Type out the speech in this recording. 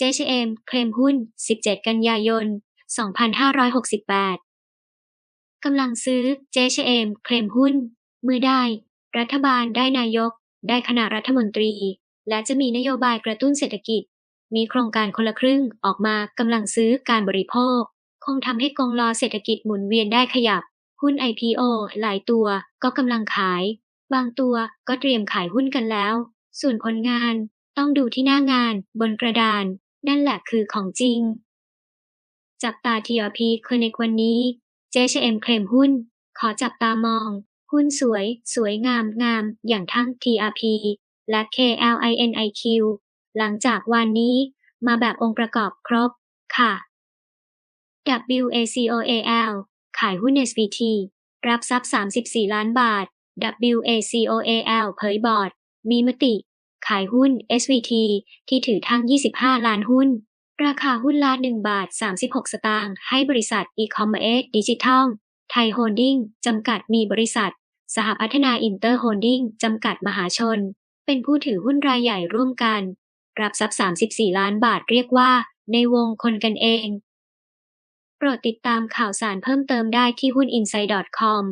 JCM เคลมหุ้น 17 กันยายน 2568 กำลังซื้อ JCM เคลมหุ้นเมื่อได้ รัฐบาลได้นายก ได้คณะรัฐมนตรี และจะมีนโยบายกระตุ้นเศรษฐกิจ มีโครงการคนละครึ่งออกมากำลังซื้อการบริโภค คงทำให้กองล้อเศรษฐกิจหมุนเวียนได้ขยับ หุ้น IPO หลายตัวก็กำลังขาย บางตัวก็เตรียมขายหุ้นกันแล้ว ส่วนผลงานต้องดูที่หน้างานบนกระดาน นั่นแหละคือของจริง จับตา TRP Clinic วันนี้ JCM เคลมหุ้น ขอจับตามอง หุ้นสวย สวยงามงาม อย่างทั้ง TRP และ KLINIQ หลังจากวันนี้มาแบบองค์ประกอบครบ ค่ะ WACOAL ขายหุ้น SVT รับทรัพย์ 34 ล้านบาท WACOAL เผยบอร์ด มีมติ ขายหุ้น SVT ที่ถือทั้ง 25 ล้านหุ้น ราคาหุ้นละ1บาท 36 สตางค์ให้บริษัท e-commerce ดิจิทัลไทยโฮลดิ้งจำกัดมีบริษัท สหพัฒนาอินเตอร์โฮลดิ้งจำกัดมหาชน เป็นผู้ถือหุ้นรายใหญ่ร่วมกัน รับทรัพย์ 34 ล้านบาทเรียกว่า ในวงคนกันเอง โปรดติดตามข่าวสารเพิ่มเติมได้ที่หุ้น inside.com